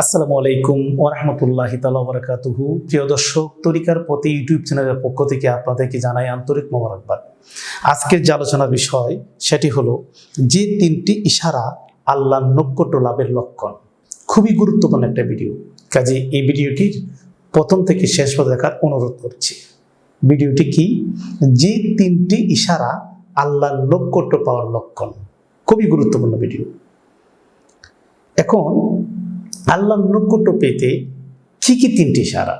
আসসালামু আলাইকুম ওরহমতুল্লাহ তালা বরকাতুহু প্রিয় দর্শক, তরিকার প্রতি ইউটিউব চ্যানেলের পক্ষ থেকে আপনাদেরকে জানাই আন্তরিক মোবারকবাদ। আজকের যে আলোচনার বিষয়, সেটি হলো যে তিনটি ইশারা আল্লাহ নৈকট্য লাভের লক্ষণ। খুবই গুরুত্বপূর্ণ একটা ভিডিও। কাজে এই ভিডিওটির প্রথম থেকে শেষ পর্যন্ত দেখার অনুরোধ করছি। ভিডিওটি কি? যে তিনটি ইশারা আল্লাহ নৈকট্য পাওয়ার লক্ষণ। খুবই গুরুত্বপূর্ণ ভিডিও। এখন আল্লাহর নৈকট্য পেতে কি কি তিনটি ইশারা?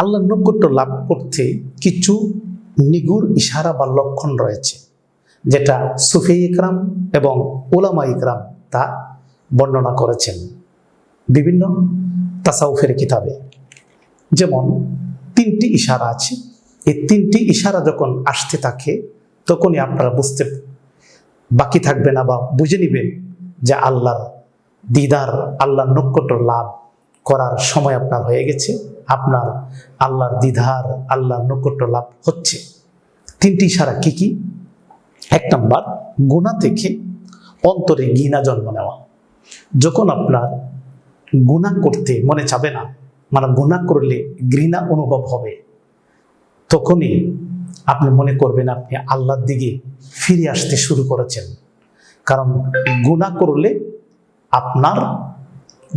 আল্লাহর নৈকট্য লাভ করতে কিছু নিগুর ইশারা বা লক্ষণ রয়েছে, যেটা সুফি ইকরাম এবং ওলামা ইকরাম তা বর্ণনা করেছেন। বিভিন্ন তাসাউফের কিতাবে। যেমন, তিনটি ইশারা আছে। এই তিনটি ইশারা যখন আসতে থাকে, তখনই আপনারা বুঝতে বাকি থাকবে না বা বুঝে নেবেন যে আল্লাহর দিদার আল্লাহর নৈকট্য লাভ করার সময় আপনার হয়ে গেছে, আপনার আল্লাহর দিদার আল্লাহর নৈকট্য লাভ হচ্ছে। তিনটি ইশারা কি কি? এক নম্বর গুণা থেকে অন্তরে ঘৃণা জন্ম নেওয়া। যখন আপনার গুণা করতে মনে চাবে না মানে গুণা করলে ঘৃণা অনুভব হবে, তখনই আপনি মনে করবেন আপনি আল্লাহর দিকে ফিরে আসতে শুরু করেছেন। কারণ গুণা করলে আপনার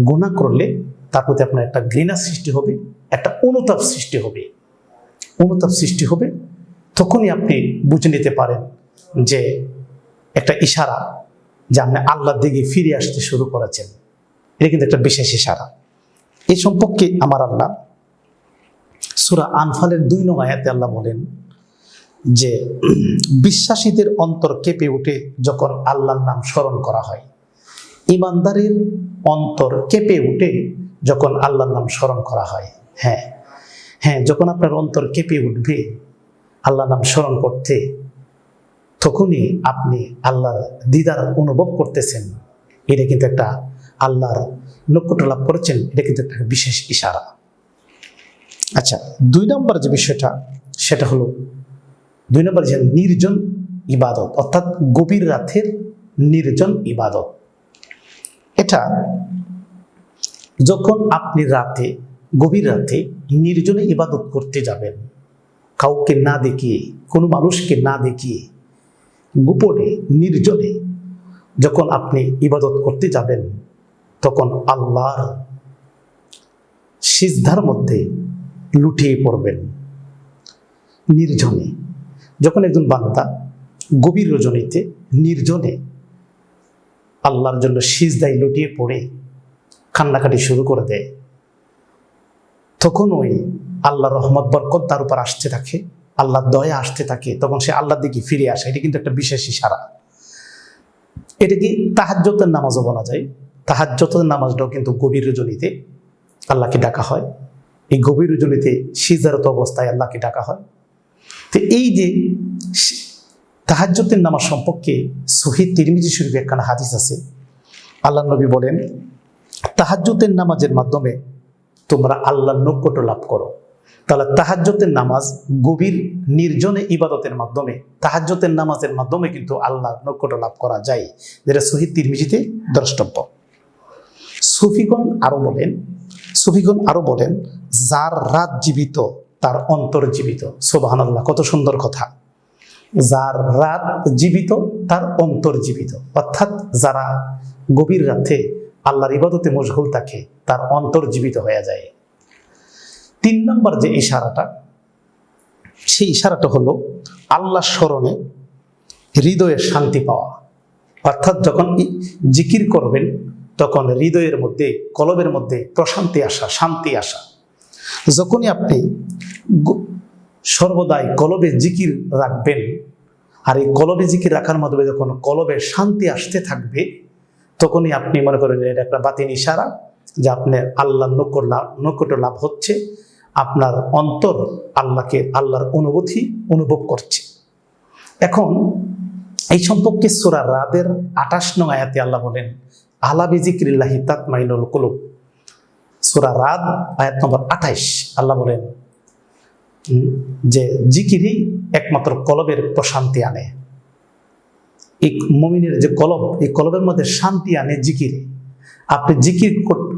গুণা করলে তার প্রতি আপনার একটা ঘৃণা সৃষ্টি হবে, একটা অনুতাপ সৃষ্টি হবে। অনুতাপ সৃষ্টি হবে, তখনই আপনি বুঝে নিতে পারেন যে একটা ইশারা যে আপনি আল্লাহর দিকে ফিরে আসতে শুরু করেছেন। এটা কিন্তু একটা বিশেষ ইশারা। এই সম্পর্কে আমার আল্লাহ সুরা আনফালের দুই নং আয়াতে আল্লাহ বলেন যে, বিশ্বাসীদের অন্তর কেঁপে উঠে যখন আল্লাহর নাম স্মরণ করা হয়। ইমানদারের অন্তর কেঁপে উঠে যখন আল্লাহর নাম স্মরণ করা হয়। হ্যাঁ হ্যাঁ যখন আপনার অন্তর কেঁপে উঠবে, আল্লাহর নাম স্মরণ করতে, তখনই আপনি আল্লাহর দিদার অনুভব করতেছেন। এটা কিন্তু একটা আল্লাহর নক্ষত্র লাভ করেছেন, এটা কিন্তু একটা বিশেষ ইশারা। আচ্ছা দুই নম্বর যে বিষয়টা, সেটা হলো দুই নম্বর যে নির্জন ইবাদত, অর্থাৎ গভীর রাতের নির্জন ইবাদত। এটা যখন আপনি রাতে, গভীর রাতে নির্জনে ইবাদত করতে যাবেন, কাউকে না দেখিয়ে, কোনো মানুষকে না দেখিয়ে, গোপনে, নির্জনে যখন আপনি ইবাদত করতে যাবেন, তখন আল্লাহর সিজধার মধ্যে লুটিয়ে পড়বেন। নির্জনে। যখন একজন বান্দা গভীর রজনীতে, নির্জনে আল্লাহর জন্য সিজদায় লুটিয়ে পড়ে কান্নাকাটি শুরু করে দেয়। তখন ওই আল্লাহ রহমত, বরকত তার উপর আসতে থাকে, আল্লাহর দয়া আসতে থাকে, তখন সে আল্লাহর দিকে ফিরে আসে। এটা কিন্তু একটা বিশেষ ইশারা। এটাকে তাহাজ্যতের নামাজও বলা যায়? তাহাজ্যতের নামাজটাও কিন্তু গভীর রজনীতে আল্লাহকে ডাকা হয়। এই গভীর রজনীতে সিজারত অবস্থায় আল্লাহকে ডাকা হয়। তো এই যে তাহাজ্যতের নামাজ সম্পর্কে শহীদ তিরমিজি শরীফ একখানা হাদিস আছে। আল্লাহ নবী বলেন তাহাজ্যতের নামাজের মাধ্যমে তোমরা আল্লাহর নৈকট্য লাভ করো। তাহলে তাহাজ্যতের নামাজ গভীর, নির্জনে ইবাদতের মাধ্যমে তাহাজ্যতের নামাজের মাধ্যমে কিন্তু আল্লাহ নৈকট্য লাভ করা যায়। যেটা শহীদ তিরমিজিতে দ্রষ্টব্য। সুফিগণ আরও বলেন, সুফিগণ আরও বলেন, যার রাত জীবিত, তার অন্তর জীবিত। সোবাহান আল্লাহ কত সুন্দর কথা। যার রাত জীবিত, তার অন্তর জীবিত। অর্থাৎ যারা গভীর রাতে আল্লাহর ইবাদতে মশগুল থাকে, তার অন্তর জীবিত হয়ে যায়। তিন নম্বর যে ইশারাটা, সেই ইশারাটা হলো আল্লাহ স্মরণে হৃদয়ের শান্তি পাওয়া। অর্থাৎ যখন জিকির করবেন, তখন হৃদয়ের মধ্যে, কলবের মধ্যে প্রশান্তি আসা, শান্তি আসা। যখনই আপনি সর্বদাই কলবে জিকির রাখবেন। আর এই কলবে জিকির রাখার মাধ্যমে যখন কলবে শান্তি আসতে থাকবে, তখনই আপনি মনে করেন এটা একটা বাতিন ইশারা, যে আপনার আল্লাহ নকর লাভ নকট লাভ হচ্ছে, আপনার অন্তর আল্লাহকে আল্লাহর অনুভূতি অনুভব করছে। এখন এই সম্পর্কে সুরা রাদের আঠাশ নং আয়াতে আল্লাহ বলেন, আলা বিজিক্রিল্লাহি তাতমাইনুল কুলুব। সুরা রাদ আয়াত নম্বর আঠাইশ আল্লাহ বলেন যে জিকিরই একমাত্র কলবের প্রশান্তি আনে। এই মমিনের যে কলব, এই কলবের মধ্যে শান্তি আনে জিকিরে। আপনি জিকির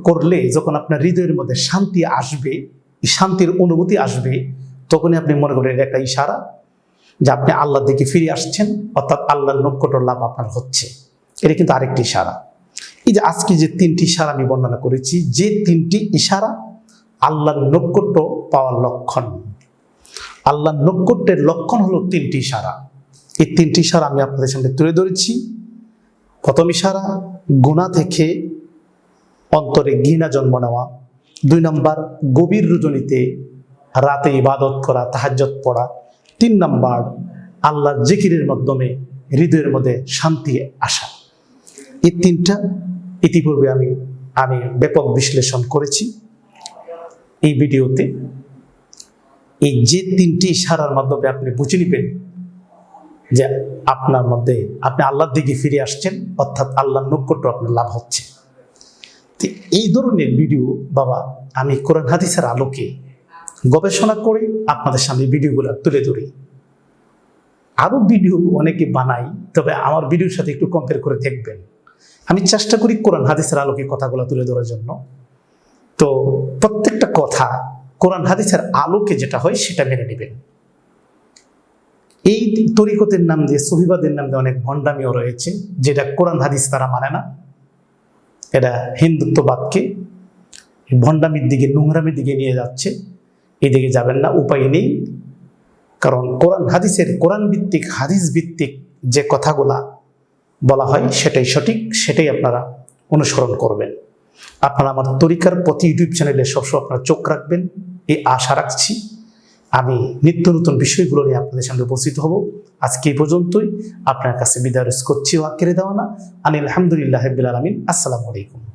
করলে যখন আপনার হৃদয়ের মধ্যে শান্তি আসবে শান্তির অনুভূতি আসবে, তখনই আপনি মনে করেন একটা ইশারা যে আপনি আল্লাহর দিকে ফিরে আসছেন, অর্থাৎ আল্লাহর নক্ষত্র লাভ আপনার হচ্ছে। এটা কিন্তু আরেকটি ইশারা। এই যে আজকে যে তিনটি ইশারা আমি বর্ণনা করেছি, যে তিনটি ইশারা আল্লাহর নক্ষত্র পাওয়ার লক্ষণ। আল্লাহর নক্ষত্রের লক্ষণ হলো তিনটি ইশারা। এই তিনটি ইশারা আমি আপনাদের সামনে তুলে ধরেছি। প্রথম ইশারা গুণা থেকে অন্তরে ঘৃণা জন্ম নেওয়া। দুই নম্বর, গভীর রজনীতে রাতে ইবাদত করা তাহাজ্জত পড়া। তিন নম্বর, আল্লাহর জিকিরের মাধ্যমে হৃদয়ের মধ্যে শান্তি আসা। এই তিনটা ইতিপূর্বে আমি আমি ব্যাপক বিশ্লেষণ করেছি। এই ভিডিওতে এই যে তিনটি ইশারার মাধ্যমে আপনি বুঝে নেবেন যে আপনার মধ্যে আপনি আল্লাহর দিকে ফিরে আসছেন, অর্থাৎ আল্লাহর নৈকট্য আপনার লাভ হচ্ছে। তো এই ধরনের ভিডিও বাবা, আমি কোরআন হাদিসের আলোকে গবেষণা করে আপনাদের সামনে ভিডিওগুলো তুলে ধরি। আরও ভিডিও অনেকে বানাই, তবে আমার ভিডিওর সাথে একটু কম্পেয়ার করে দেখবেন। আমি চেষ্টা করি কোরআন হাদিসের আলোকে কথাগুলো তুলে ধরার জন্য। তো প্রত্যেকটা কথা কোরআন হাদিসের আলোকে যেটা হয় সেটা মেনে নেবেন। এই তরিকতের নাম দিয়ে সহিবাদের নাম দিয়ে অনেক ভণ্ডামিও রয়েছে, যেটা কোরআন হাদিস তারা মানে না। এটা হিন্দুত্ববাদকে ভণ্ডামির দিকে, নোংরামির দিকে নিয়ে যাচ্ছে। এদিকে যাবেন না, উপায় নেই। কারণ কোরআন হাদিসের, কোরআন ভিত্তিক, হাদিস ভিত্তিক যে কথাগুলা বলা হয় সেটাই সঠিক, সেটাই আপনারা অনুসরণ করবেন। আপনারা আমার তরিকার প্রতি ইউটিউব চ্যানেলে সবসময় আপনারা চোখ রাখবেন। এই আশা রাখছি আমি নিত্য নতুন বিষয়গুলো নিয়ে আপনাদের সামনে উপস্থিত হব। আজকে এই পর্যন্তই। আপনার কাছে বিদায় করছি। ওয়াক্কেরে দেওয়ানা। আনিল আলহামদুলিল্লাহ আলমিন। আসসালামু আলাইকুম।